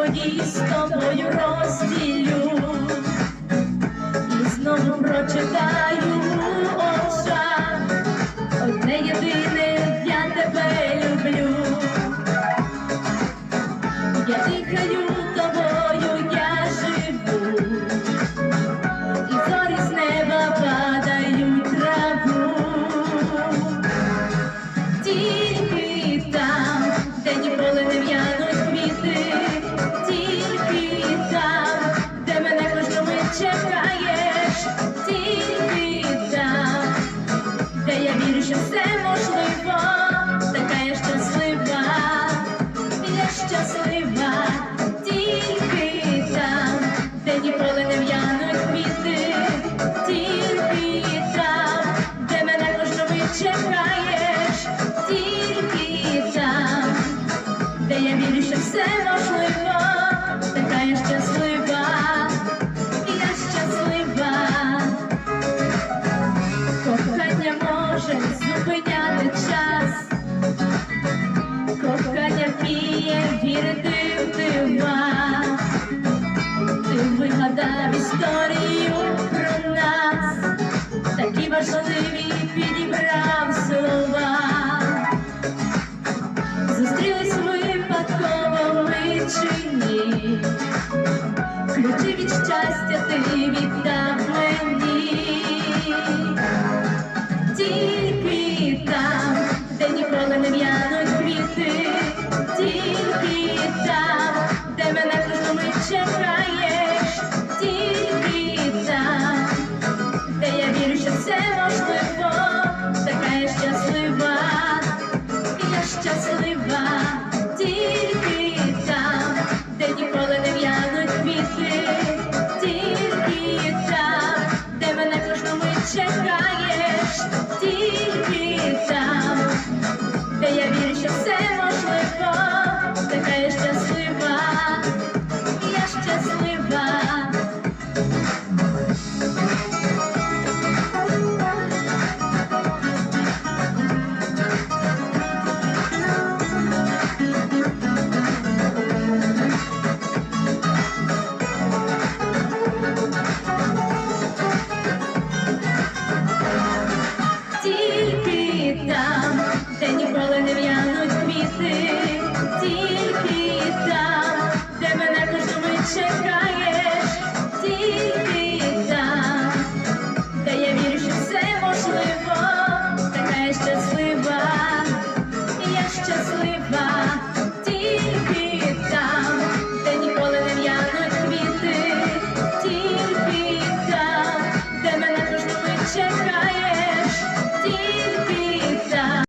свої з тобою розділю і знову прочитаю. вірю, що все можливо, така я щаслива, я щаслива, тільки там, де ніколи не в'януть квіти, тільки там, де мене кожного чекаєш, тільки там, де я вірю, що все можливо. Thank you. dear.